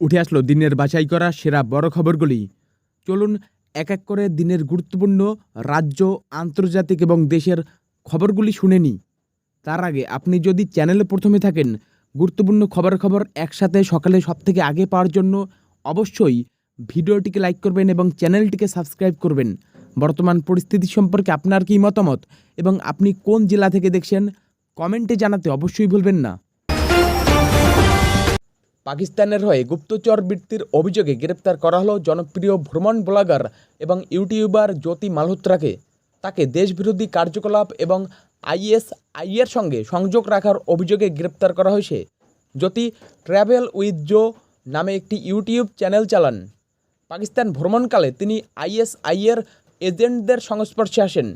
উঠে আসলো দিনের বাছাই করা সেরা বড় খবরগুলি। চলুন এক এক করে দিনের গুরুত্বপূর্ণ রাজ্য, আন্তর্জাতিক এবং দেশের খবরগুলি শুনে নিই। তার আগে আপনি যদি চ্যানেলে প্রথমে থাকেন, গুরুত্বপূর্ণ খবর খবর একসাথে সকালে সব থেকে আগে পাওয়ার জন্য অবশ্যই ভিডিওটিকে লাইক করবেন এবং চ্যানেলটিকে সাবস্ক্রাইব করবেন। বর্তমান পরিস্থিতি সম্পর্কে আপনার কী মতামত এবং আপনি কোন জেলা থেকে দেখছেন, কমেন্টে জানাতে অবশ্যই ভুলবেন না। পাকিস্তানের হয়ে গুপ্তচর বৃত্তির অভিযোগে গ্রেপ্তার করা হলো জনপ্রিয় ভ্রমণ ব্লগার এবং ইউটিউবার জ্যোতি মালহোত্রাকে। তাকে দেশবিরোধী কার্যকলাপ এবং আইএসআইয়ের সঙ্গে সংযোগ রাখার অভিযোগে গ্রেপ্তার করা হয়েছে। জ্যোতি ট্র্যাভেল উইথ জো নামে একটি ইউটিউব চ্যানেল চালান। পাকিস্তান ভ্রমণকালে তিনি আইএসআইয়ের এজেন্টদের সংস্পর্শে আসেন।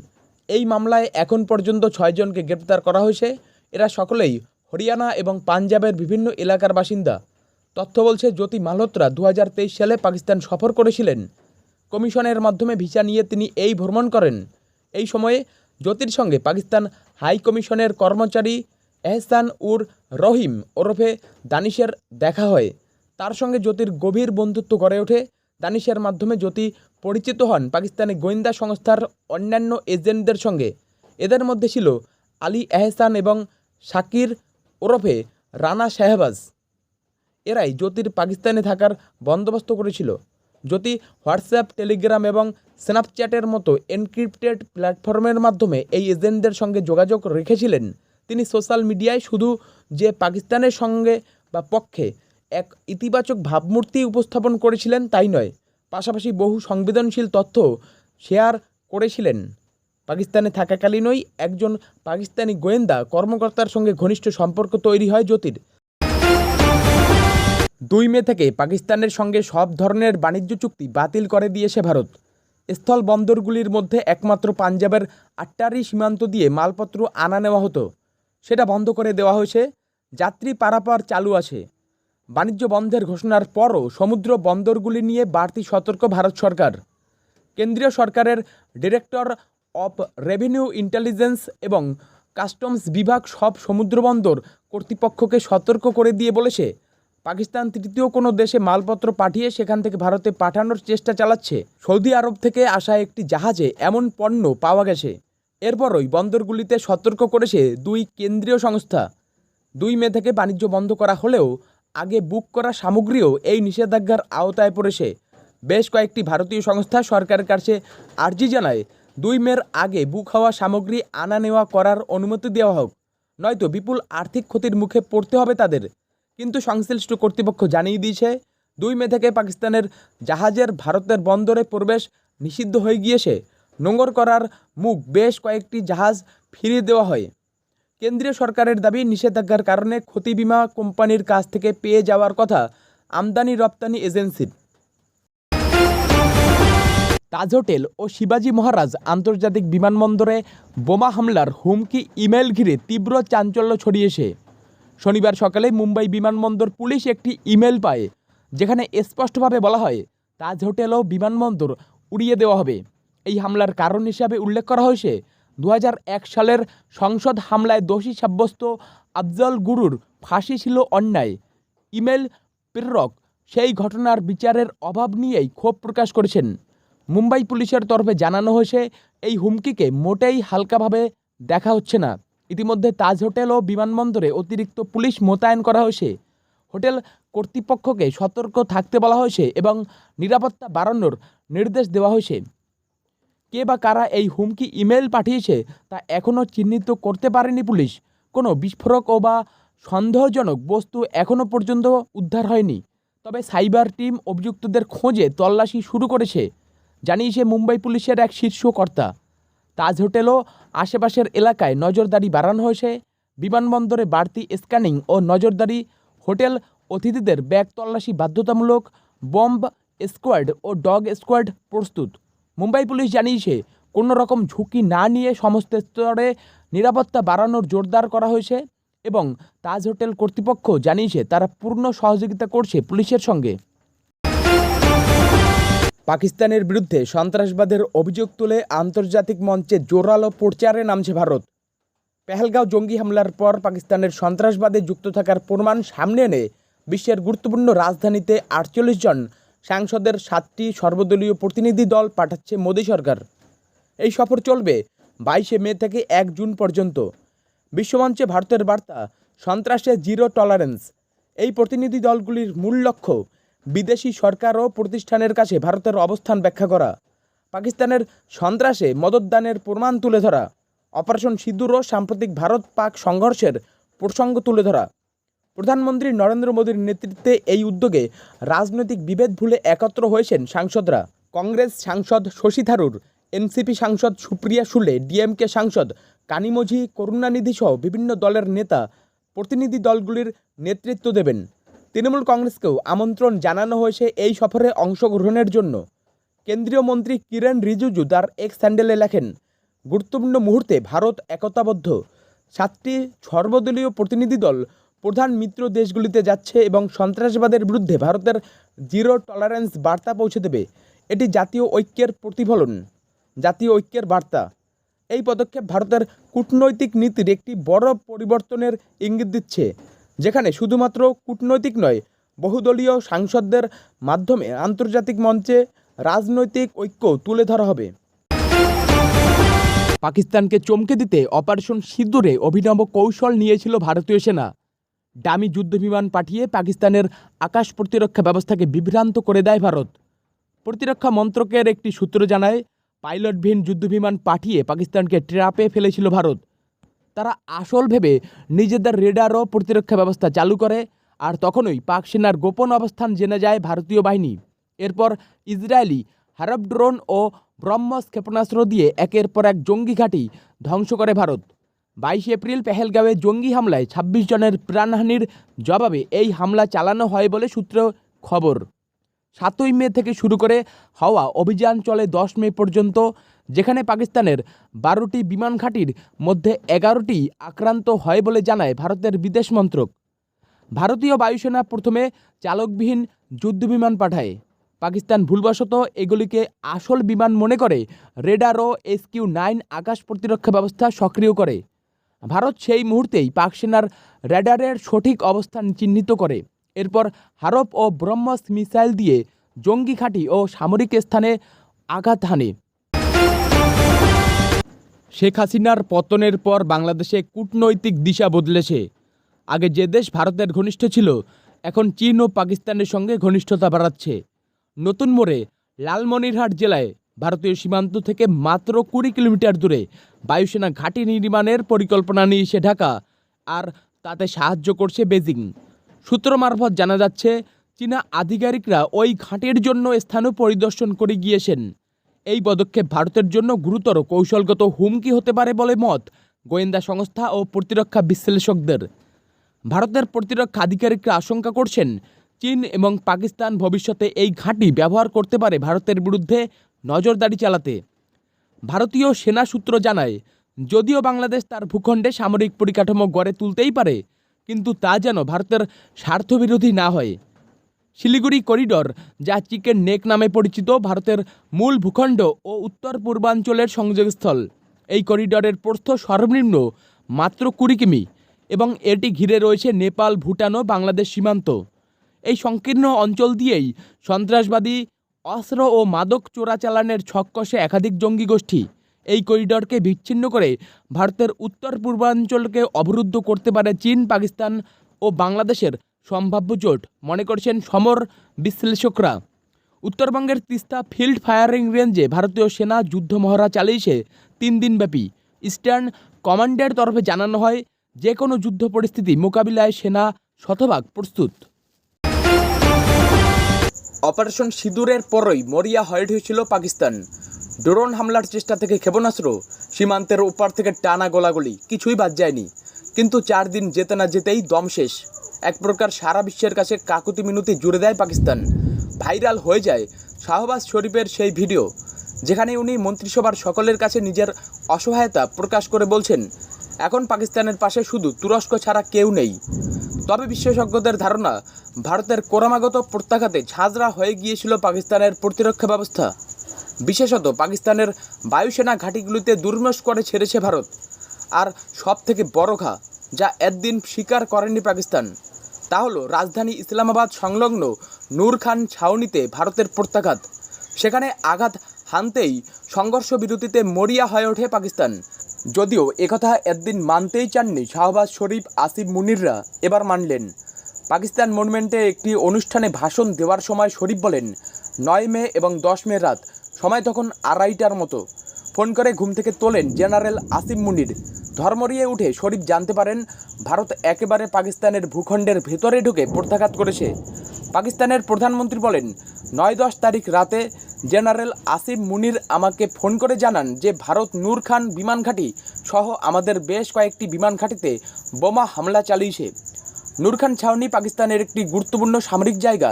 এই মামলায় এখন পর্যন্ত ছয়জনকে গ্রেপ্তার করা হয়েছে। এরা সকলেই হরিয়ানা এবং পাঞ্জাবের বিভিন্ন এলাকার বাসিন্দা। তথ্য বলছে, জ্যোতি মালহোত্রা দু হাজার তেইশ সালে পাকিস্তান সফর করেছিলেন। কমিশনের মাধ্যমে ভিসা নিয়ে তিনি এই ভ্রমণ করেন। এই সময়ে জ্যোতির সঙ্গে পাকিস্তান হাই কমিশনের কর্মচারী এহসান উর রহিম ওরফে দানিশের দেখা হয়। তার সঙ্গে জ্যোতির গভীর বন্ধুত্ব গড়ে ওঠে। দানিশের মাধ্যমে জ্যোতি পরিচিত হন পাকিস্তানি গোয়েন্দা সংস্থার অন্যান্য এজেন্টদের সঙ্গে। এদের মধ্যে ছিল আলী এহসান এবং শাকির ওরফে রানা শাহবাজ। এরাই জ্যোতির পাকিস্তানে থাকার বন্দোবস্ত করেছিল। জ্যোতি হোয়াটসঅ্যাপ, টেলিগ্রাম এবং স্ন্যাপচ্যাটের মতো এনক্রিপ্টেড প্ল্যাটফর্মের মাধ্যমে এই এজেন্টদের সঙ্গে যোগাযোগ রেখেছিলেন। তিনি সোশ্যাল মিডিয়ায় শুধু যে পাকিস্তানের সঙ্গে বা পক্ষে এক ইতিবাচক ভাবমূর্তি উপস্থাপন করেছিলেন তাই নয়, পাশাপাশি বহু সংবেদনশীল তথ্য শেয়ার করেছিলেন। পাকিস্তানে থাকাকালীনই একজন পাকিস্তানি গোয়েন্দা কর্মকর্তার সঙ্গে ঘনিষ্ঠ সম্পর্ক তৈরি হয় জ্যোতির। দুই মে থেকে পাকিস্তানের সঙ্গে সব ধরনের বাণিজ্য চুক্তি বাতিল করে দিয়েছে ভারত। স্থল বন্দরগুলির মধ্যে একমাত্র পাঞ্জাবের আট্টারি সীমান্ত দিয়ে মালপত্র আনা নেওয়া হতো। সেটা বন্ধ করে দেওয়া হয়েছে। যাত্রী পারাপার চালু আছে। বাণিজ্য বন্ধের ঘোষণার পরও সমুদ্র বন্দরগুলি নিয়ে বাড়তি সতর্ক ভারত সরকার। কেন্দ্রীয় সরকারের ডিরেক্টর অফ রেভিনিউ ইন্টেলিজেন্স এবং কাস্টমস বিভাগ সব সমুদ্রবন্দর কর্তৃপক্ষকে সতর্ক করে দিয়ে বলেছে পাকিস্তান তৃতীয় কোনো দেশে মালপত্র পাঠিয়ে সেখান থেকে ভারতে পাঠানোর চেষ্টা চালাচ্ছে। সৌদি আরব থেকে আসা একটি জাহাজে এমন পণ্য পাওয়া গেছে। এরপরই বন্দরগুলিতে সতর্ক করেছে দুই কেন্দ্রীয় সংস্থা। দুই মে থেকে বাণিজ্য বন্ধ করা হলেও আগে বুক করা সামগ্রীও এই নিষেধাজ্ঞার আওতায় পড়েছে। বেশ কয়েকটি ভারতীয় সংস্থা সরকারের কাছে আর্জি জানায়, দুই মের আগে বুক হওয়া সামগ্রী আনা নেওয়া করার অনুমতি দেওয়া হোক, নয়তো বিপুল আর্থিক ক্ষতির মুখে পড়তে হবে তাদের। কিন্তু সংশ্লিষ্ট কর্তৃপক্ষ জানিয়ে দিয়েছে, দুই মে থেকে পাকিস্তানের জাহাজের ভারতের বন্দরে প্রবেশ নিষিদ্ধ হয়ে গিয়েছে। নোঙর করার মুখ বেশ কয়েকটি জাহাজ ফিরিয়ে দেওয়া হয়। কেন্দ্রীয় সরকারের দাবি, নিষেধাজ্ঞার কারণে ক্ষতি বিমা কোম্পানির কাছ থেকে পেয়ে যাওয়ার কথা আমদানি রপ্তানি এজেন্সির। তাজ হোটেল ও শিবাজি মহারাজ আন্তর্জাতিক বিমানবন্দরে বোমা হামলার হুমকি, ইমেল ঘিরে তীব্র চাঞ্চল্য ছড়িয়েছে। শনিবার সকালে মুম্বাই বিমানবন্দর পুলিশ একটি ইমেল পায়, যেখানে স্পষ্টভাবে বলা হয়, তাজ হোটেল ও বিমানবন্দর উড়িয়ে দেওয়া হবে। এই হামলার কারণ হিসাবে উল্লেখ করা হয়েছে দু হাজার এক সালের সংসদ হামলায় দোষী সাব্যস্ত আফজল গুরুর ফাঁসি ছিল অন্যায়। ইমেল প্রেরক সেই ঘটনার বিচারের অভাব নিয়েই ক্ষোভ প্রকাশ করেছেন। মুম্বাই পুলিশের তরফে জানানো হয়েছে, এই হুমকিকে মোটেই হালকাভাবে দেখা হচ্ছে না। ইতিমধ্যে তাজ হোটেল ও বিমানবন্দরে অতিরিক্ত পুলিশ মোতায়েন করা হয়েছে। হোটেল কর্তৃপক্ষকে সতর্ক থাকতে বলা হয়েছে এবং নিরাপত্তা বাড়ানোর নির্দেশ দেওয়া হয়েছে। কে বা কারা এই হুমকি ইমেল পাঠিয়েছে তা এখনও চিহ্নিত করতে পারেনি পুলিশ। কোনো বিস্ফোরক ও বা সন্দেহজনক বস্তু এখনও পর্যন্ত উদ্ধার হয়নি। তবে সাইবার টিম অভিযুক্তদের খোঁজে তল্লাশি শুরু করেছে, জানিয়েছে মুম্বাই পুলিশের এক শীর্ষ কর্তা। তাজ হোটেল ও আশেপাশের এলাকায় নজরদারি বাড়ানো হয়েছে। বিমানবন্দরে বাড়তি স্ক্যানিং ও নজরদারি, হোটেল অতিথিদের ব্যাগ তল্লাশি বাধ্যতামূলক, বম্ব স্কোয়াড ও ডগ স্কোয়াড প্রস্তুত। মুম্বাই পুলিশ জানিয়েছে কোনো রকম ঝুঁকি না নিয়ে সমস্ত স্তরে নিরাপত্তা বাড়ানোর জোরদার করা হয়েছে এবং তাজ হোটেল কর্তৃপক্ষ জানিয়েছে, তারা পূর্ণ সহযোগিতা করছে পুলিশের সঙ্গে। পাকিস্তানের বিরুদ্ধে সন্ত্রাসবাদের অভিযোগ তুলে আন্তর্জাতিক মঞ্চে জোরালো প্রচারে নামছে ভারত। পেহেলগাঁও জঙ্গি হামলার পর পাকিস্তানের সন্ত্রাসবাদে যুক্ত থাকার প্রমাণ সামনে এনে বিশ্বের গুরুত্বপূর্ণ রাজধানীতে আটচল্লিশ জন সাংসদের সাতটি সর্বদলীয় প্রতিনিধি দল পাঠাচ্ছে মোদী সরকার। এই সফর চলবে বাইশে মে থেকে এক জুন পর্যন্ত। বিশ্বমঞ্চে ভারতের বার্তা, সন্ত্রাসে জিরো টলারেন্স। এই প্রতিনিধি দলগুলির মূল লক্ষ্য বিদেশি সরকার ও প্রতিষ্ঠানের কাছে ভারতের অবস্থান ব্যাখ্যা করা। পাকিস্তানের সন্ত্রাসে মদতদানের প্রমাণ তুলে ধরা। অপারেশন সিঁদুর ও সাম্প্রতিক ভারত পাক সংঘর্ষের প্রসঙ্গ তুলে ধরা। প্রধানমন্ত্রী নরেন্দ্র মোদীর নেতৃত্বে এই উদ্যোগে রাজনৈতিক বিভেদ ভুলে একত্র হয়েছেন সাংসদরা। কংগ্রেস সাংসদ শশী থারুর, এনসিপি সাংসদ সুপ্রিয়া সুলে, ডিএমকে সাংসদ কানিমোঝি, করুণানিধি সহ বিভিন্ন দলের নেতা প্রতিনিধি দলগুলির নেতৃত্ব দেবেন। তৃণমূল কংগ্রেসকেও আমন্ত্রণ জানানো হয়েছে এই সফরে অংশগ্রহণের জন্য। কেন্দ্রীয় মন্ত্রী কিরেন রিজিজু তার এক্স স্যান্ডেলে লেখেন, গুরুত্বপূর্ণ মুহূর্তে ভারত একতাবদ্ধ। সাতটি সর্বদলীয় প্রতিনিধি দল, প্রধান মিত্র দেশগুলিতে যাচ্ছে এবং সন্ত্রাসবাদের বিরুদ্ধে ভারতের জিরো টলারেন্স বার্তা পৌঁছে দেবে। এটি জাতীয় ঐক্যের প্রতিফলন। জাতীয় ঐক্যের বার্তা। এই পদক্ষেপ ভারতের কূটনৈতিক নীতির একটি বড় পরিবর্তনের ইঙ্গিত দিচ্ছে। যেখানে শুধুমাত্র কূটনৈতিক নয়, বহুদলীয় সাংসদদের মাধ্যমে আন্তর্জাতিক মঞ্চে রাজনৈতিক ঐক্য তুলে ধরা হবে। পাকিস্তানকে চমকে দিতে অপারেশন সিঁদুরে অভিনব কৌশল নিয়েছিল ভারতীয় সেনা। ডামি যুদ্ধবিমান পাঠিয়ে পাকিস্তানের আকাশ প্রতিরক্ষা ব্যবস্থাকে বিভ্রান্ত করে দেয় ভারত। প্রতিরক্ষা মন্ত্রকের একটি সূত্র জানায় পাইলটবিহীন যুদ্ধবিমান পাঠিয়ে পাকিস্তানকে ট্রাপে ফেলেছিল ভারত। তারা আসল ভেবে নিজেদের রেডার ও প্রতিরক্ষা ব্যবস্থা চালু করে আর তখনই পাক সেনার গোপন অবস্থান জেনে যায় ভারতীয় বাহিনী। এরপর ইসরায়েলি হারব ড্রোন ও ব্রহ্মস ক্ষেপণাস্ত্র দিয়ে একের পর এক জঙ্গি ঘাঁটি ধ্বংস করে ভারত। বাইশে এপ্রিল পেহেলগাঁওয়ে জঙ্গি হামলায় ছাব্বিশ জনের প্রাণহানির জবাবে এই হামলা চালানো হয় বলে সূত্র খবর। সাতই মে থেকে শুরু করে হওয়া অভিযান চলে দশ মে পর্যন্ত। যেখানে পাকিস্তানের বারোটি বিমান ঘাঁটির মধ্যে এগারোটি আক্রান্ত হয় বলে জানায় ভারতের বিদেশ মন্ত্রক। ভারতীয় বায়ুসেনা প্রথমে চালকবিহীন যুদ্ধবিমান পাঠায়। পাকিস্তান ভুলবশত এগুলিকে আসল বিমান মনে করে রেডার ও এসকিউ নাইন আকাশ প্রতিরক্ষা ব্যবস্থা সক্রিয় করে। ভারত সেই মুহূর্তেই পাক সেনার রেডারের সঠিক অবস্থান চিহ্নিত করে। এরপর হারপ ও ব্রহ্মস মিসাইল দিয়ে জঙ্গি ঘাঁটি ও সামরিক স্থানে আঘাত হানে। শেখ হাসিনার পতনের পর বাংলাদেশে কূটনৈতিক দিশা বদলেছে। আগে যে দেশ ভারতের ঘনিষ্ঠ ছিল, এখন চীন ও পাকিস্তানের সঙ্গে ঘনিষ্ঠতা বাড়াচ্ছে। নতুন মোড়ে লালমনিরহাট জেলায় ভারতীয় সীমান্ত থেকে মাত্র কুড়ি কিলোমিটার দূরে বায়ুসেনা ঘাঁটি নির্মাণের পরিকল্পনা নিয়েছে ঢাকা, আর তাতে সাহায্য করছে বেজিং। সূত্র মারফত জানা যাচ্ছে, চীনা আধিকারিকরা ওই ঘাঁটির জন্য স্থানও পরিদর্শন করে গিয়েছেন। এই পদক্ষেপ ভারতের জন্য গুরুতর কৌশলগত হুমকি হতে পারে বলে মত গোয়েন্দা সংস্থা ও প্রতিরক্ষা বিশ্লেষকদের। ভারতের প্রতিরক্ষা আধিকারিকরা আশঙ্কা করছেন, চীন এবং পাকিস্তান ভবিষ্যতে এই ঘাঁটি ব্যবহার করতে পারে ভারতের বিরুদ্ধে নজরদারি চালাতে। ভারতীয় সেনা সূত্র জানায়, যদিও বাংলাদেশ তার ভূখণ্ডে সামরিক পরিকাঠামো গড়ে তুলতেই পারে, কিন্তু তা যেন ভারতের স্বার্থবিরোধী না হয়। শিলিগুড়ি করিডর, যা চিকেন নেক নামে পরিচিত ভারতের মূল ভূখণ্ড ও উত্তর পূর্বাঞ্চলের সংযোগস্থল। এই করিডরের প্রস্থ সর্বনিম্ন মাত্র কুড়ি কিমি এবং এটি ঘিরে রয়েছে নেপাল, ভুটান ও বাংলাদেশ সীমান্ত। এই সংকীর্ণ অঞ্চল দিয়েই সন্ত্রাসবাদী, অস্ত্র ও মাদক চোরাচালানের ছক একাধিক জঙ্গি গোষ্ঠী এই করিডরকে বিচ্ছিন্ন করে ভারতের উত্তর পূর্বাঞ্চলকে অবরুদ্ধ করতে পারে চীন, পাকিস্তান ও বাংলাদেশের সম্ভাব্য জোট মনে করছেন সমর বিশ্লেষকরা। উত্তরবঙ্গের তিস্তা ফিল্ড ফায়ারিং রেঞ্জে ভারতীয় সেনা যুদ্ধ মহড়া চালিয়েছে তিন দিনব্যাপী। ইস্টার্ন কমান্ডের তরফে জানানো হয় যে কোনো যুদ্ধ পরিস্থিতি মোকাবিলায় সেনা শতভাগ প্রস্তুত। অপারেশন সিঁদুরের পরই মরিয়া হয়ে উঠেছিল পাকিস্তান। ড্রোন হামলার চেষ্টা থেকে ক্ষেপণাস্ত্র সীমান্তের ওপার থেকে টানা গোলাগুলি, কিছুই বাদ যায়নি। কিন্তু চার দিন যেতে না যেতেই দম শেষ। এক প্রকার সারা বিশ্বের কাছে কাকুতি মিনতি জুড়ে দেয় পাকিস্তান। ভাইরাল হয়ে যায় শাহবাজ শরীফের সেই ভিডিও, যেখানে উনি মন্ত্রিসভার সকলের কাছে নিজের অসহায়তা প্রকাশ করে বলছেন, এখন পাকিস্তানের পাশে শুধু তুরস্ক ছাড়া কেউ নেই। তবে বিশেষজ্ঞদের ধারণা, ভারতের ক্রমাগত প্রত্যাঘাতে ঝাঁঝরা হয়ে গিয়েছিল পাকিস্তানের প্রতিরক্ষা ব্যবস্থা। বিশেষত পাকিস্তানের বায়ুসেনা ঘাঁটিগুলিতে দুর্মস করে ছেড়েছে ভারত, আর সব থেকে বড় ঘা, যা একদিন স্বীকার করেনি পাকিস্তান। তা হলো রাজধানী ইসলামাবাদ সংলগ্ন নূর খান ছাউনিতে ভারতের প্রত্যাঘাত। সেখানে আঘাত হানতেই সংঘর্ষ বিরতিতে মরিয়া হয়ে ওঠে পাকিস্তান। যদিও একথা একদিন মানতেই চাননি শাহবাজ শরীফ আসিফ মুনিররা এবার মানলেন। পাকিস্তান মনুমেন্টে একটি অনুষ্ঠানে ভাষণ দেওয়ার সময় শরীফ বলেন, নয় মে এবং দশ মে রাত, সময় তখন আড়াইটার মতো। ফোন করে ঘুম থেকে তোলেন জেনারেল আসিম মুনির। ধর্মরিয়ে উঠে শরীফ জানতে পারেন, ভারত একেবারে পাকিস্তানের ভূখণ্ডের ভেতরে ঢুকে প্রত্যাঘাত করেছে। পাকিস্তানের প্রধানমন্ত্রী বলেন, নয় দশ তারিখ রাতে জেনারেল আসিম মুনির আমাকে ফোন করে জানান যে ভারত নূর খান বিমান ঘাঁটি সহ আমাদের বেশ কয়েকটি বিমান ঘাঁটিতে বোমা হামলা চালিয়েছে। নূরখান ছাউনি পাকিস্তানের একটি গুরুত্বপূর্ণ সামরিক জায়গা।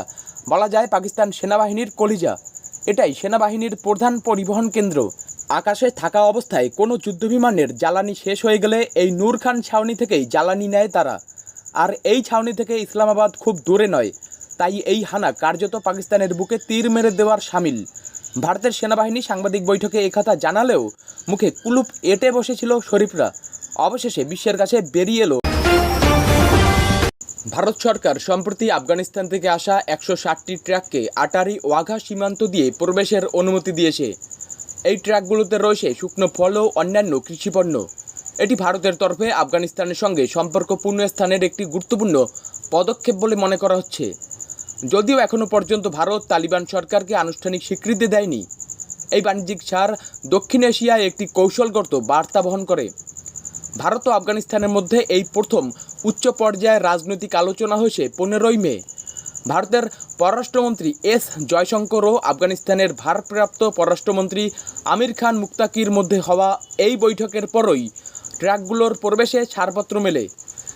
বলা যায় পাকিস্তান সেনাবাহিনীর কলিজা। এটাই সেনাবাহিনীর প্রধান পরিবহন কেন্দ্র। আকাশে থাকা অবস্থায় কোনো যুদ্ধবিমানের জ্বালানি শেষ হয়ে গেলে এই নূরখান ছাউনি থেকেই জ্বালানি নেয় তারা। আর এই ছাউনি থেকে ইসলামাবাদ খুব দূরে নয়, তাই এই হানা কার্যত পাকিস্তানের বুকে তীর মেরে দেওয়ার সামিল। ভারতের সেনাবাহিনী সাংবাদিক বৈঠকে একথা জানালেও মুখে কুলুপ এঁটে বসেছিল শরীফরা। অবশেষে বিশ্বের কাছে বেরিয়ে এলো। ভারত সরকার সম্প্রতি আফগানিস্তান থেকে আসা একশো ষাটটি ট্রাককে আটারি ওয়াঘা সীমান্ত দিয়ে প্রবেশের অনুমতি দিয়েছে। এই ট্রাকগুলোতে রয়েছে শুকনো ফল ও অন্যান্য কৃষিপণ্য এটি ভারতের তরফে আফগানিস্তানের সঙ্গে সম্পর্কপূর্ণ স্থানের একটি গুরুত্বপূর্ণ পদক্ষেপ বলে মনে করা হচ্ছে। যদিও এখনও পর্যন্ত ভারত তালিবান সরকারকে আনুষ্ঠানিক স্বীকৃতি দেয়নি। এই বাণিজ্যিক ছাড় দক্ষিণ এশিয়ায় একটি কৌশলগত বার্তা বহন করে। ভারত ও আফগানিস্তানের মধ্যে এই প্রথম উচ্চ পর্যায়ের রাজনৈতিক আলোচনা হয়েছে পনেরোই মে। ভারতের পররাষ্ট্রমন্ত্রী এস জয়শঙ্কর ও আফগানিস্তানের ভারপ্রাপ্ত পররাষ্ট্রমন্ত্রী আমির খান মুক্তাকির মধ্যে হওয়া এই বৈঠকের পরই ট্রাকগুলোর প্রবেশে ছাড়পত্র মেলে।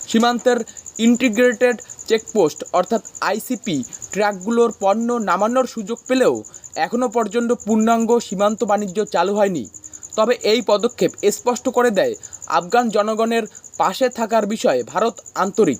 সীমান্তের ইন্টিগ্রেটেড চেকপোস্ট অর্থাৎ আইসিপি ট্রাকগুলোর পণ্য নামানোর সুযোগ পেলেও এখনও পর্যন্ত পূর্ণাঙ্গ সীমান্ত বাণিজ্য চালু হয়নি। তবে এই পদক্ষেপ স্পষ্ট করে দেয় আফগান জনগণের পাশে থাকার বিষয়ে ভারত আন্তরিক।